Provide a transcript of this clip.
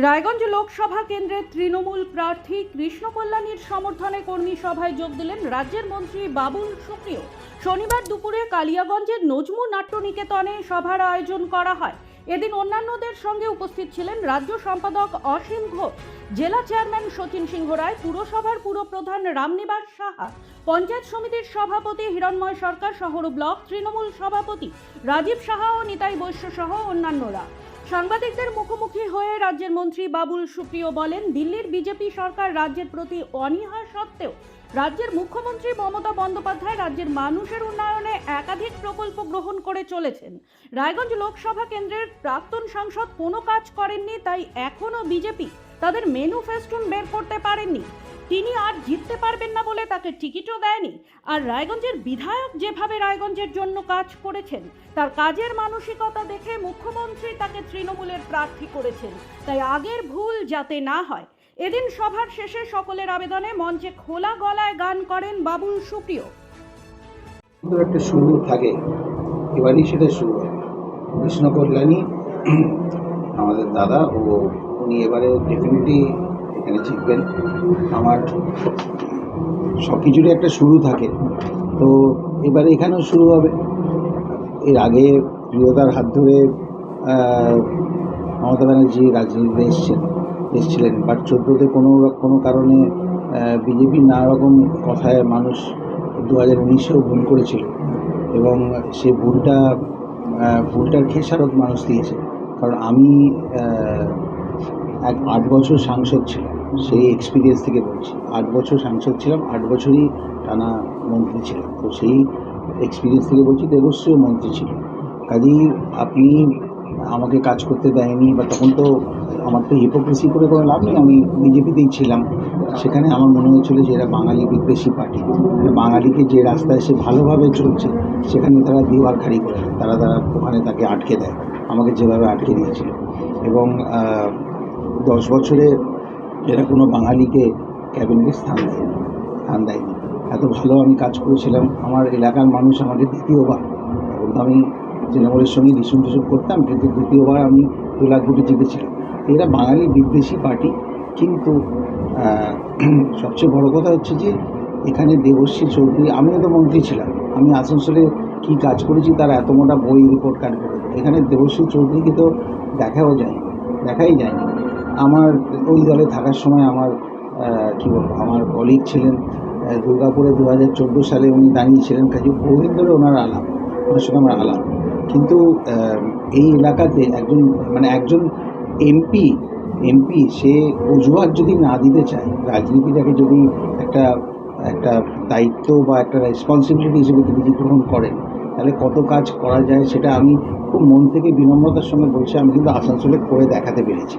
রায়গঞ্জ লোকসভা কেন্দ্রের তৃণমূল প্রার্থী কৃষ্ণ কল্যাণীর সমর্থনে কর্মী সভায় যোগ দিলেন রাজ্যের মন্ত্রী বাবুল সুপ্রিয়। শনিবার দুপুরে কালিয়াগঞ্জের নজমু নাট্যনিকেতনে সভার আয়োজন করা হয়। এদিন অন্যান্যদের সঙ্গে উপস্থিত ছিলেন রাজ্য সম্পাদক অসীম ঘোষ, জেলা চেয়ারম্যান সচিন সিংহ রায়, পুরসভার পুরপ্রধান রামনিবাস সাহা, পঞ্চায়েত সমিতির সভাপতি হিরণময় সরকার, শহর ব্লক তৃণমূল সভাপতি রাজীব সাহা ও নিতাই বৈশ্য সহ অন্যান্যরা। সাংবাদিকদের মুখোমুখি হয়ে রাজ্যের মন্ত্রী বাবুল সুপ্রিয় বলেন, দিল্লির বিজেপি সরকার রাজ্যের প্রতি অনীহা সত্ত্বেও রাজ্যের মুখ্যমন্ত্রী মমতা বন্দ্যোপাধ্যায় রাজ্যের মানুষের উন্নয়নে একাধিক প্রকল্প গ্রহণ করে চলেছেন। রায়গঞ্জ লোকসভা কেন্দ্রের প্রাক্তন সাংসদ কোনো কাজ করেননি, তাই এখনও বিজেপি তাদের মেনুফেস্টুন বের করতে পারেননি। তিনি আর জিততে পারবেন না বলে তাকে টিকিটও দেয়নি। আর রায়গঞ্জের বিধায়ক যেভাবে রায়গঞ্জের জন্য কাজ করেছেন, তার কাজের মানসিকতা দেখে মুখ্যমন্ত্রী তাকে তৃণমূলের প্রার্থী করেছেন। তাই আগের ভুল যাতে না হয়, এদিন সভার শেষে সকলের আবেদনে মঞ্চে খোলা গলায় গান করেন বাবুল সুপ্রিয়। একটা শুরু থাকে, এবারই সেটা শুরু হয় কৃষ্ণ কল্যাণী আমাদের দাদা ও উনি এবারে ডেফিনেটলি এখানে শিখবেন আমার সব কিছুরই একটা শুরু থাকে। তো এবারে এখানেও শুরু হবে। এর আগে প্রিয়তার হাত ধরে মমতা ব্যানার্জি রাজনীতিতে এসছেন, এসছিলেন। বাট চোদ্দোতে কোনো কোনো কারণে বিজেপি নানা রকম কথায় মানুষ দু হাজার উনিশেও ভুল করেছিল। এবং সে ভুলটা ভুলটার খেসারত মানুষ দিয়েছে। কারণ আমি এক আট বছর সাংসদ ছিলাম। সেই এক্সপিরিয়েন্স থেকে বলছি, আট বছর সাংসদ ছিলাম, আট বছরই টানা মন্ত্রী ছিলাম। তো সেই এক্সপিরিয়েন্স থেকে বলছি দেবশ্রীও মন্ত্রী ছিল কাজেই আপনি আমাকে কাজ করতে দেয়নি বা তখন তো আমার তো হিপোক্রেসি করে কোনো লাভ নেই, আমি বিজেপিতেই ছিলাম। সেখানে আমার মনে হয়েছিল যে এরা বাঙালি বিদ্বেষী পার্টি। বাঙালিকে যে রাস্তায় সে ভালোভাবে চলছে, সেখানে তারা দিওয়ার খাড়ি করে। তারা তারা ওখানে তাকে আটকে দেয়। আমাকে যেভাবে আটকে দিয়েছিল। এবং দশ বছরে এরা কোনো বাঙালিকে ক্যাবিনেটে স্থান দেয় স্থান দেয়নি এত ভালো আমি কাজ করেছিলাম, আমার এলাকার মানুষ আমাকে দ্বিতীয়বার এখন তো আমি তৃণমূলের সঙ্গে রিসুম টিসুম করতাম, কিন্তু দ্বিতীয়বার আমি দু লাখ কোটি জিতেছিলাম। এরা বাঙালি বিদ্বেষী পার্টি, কিন্তু সবচেয়ে বড় কথা হচ্ছে যে, এখানে দেবশ্রী চৌধুরী, আমিও তো মন্ত্রী ছিলাম। আমি আসানসোলে কী কাজ করেছি তার এত মোটা বই রিপোর্ট কার্ড করে এখানে দেবশ্রী চৌধুরীকে তো দেখাও যায়নি দেখাই যায়নি আমার ওই দলে থাকার সময় আমার কী বলব, আমার কলিগ ছিলেন দুর্গাপুরে দু হাজার চোদ্দ সালে উনি দাঁড়িয়েছিলেন, কাজে বহুদিন ধরে ওনার আলাপ ওনার সঙ্গে আমার আলাপ। কিন্তু এই এলাকাতে একজন মানে একজন এমপি এমপি সে অজুহাত যদি না দিতে চায়, রাজনীতিটাকে যদি একটা একটা দায়িত্ব বা একটা রেসপন্সিবিলিটি হিসেবে তিনি গ্রহণ করেন, তাহলে কত কাজ করা যায় সেটা আমি খুব মন থেকে বিনম্রতার সঙ্গে বলছি, আমি কিন্তু আসানসোলে করে দেখাতে পেরেছি।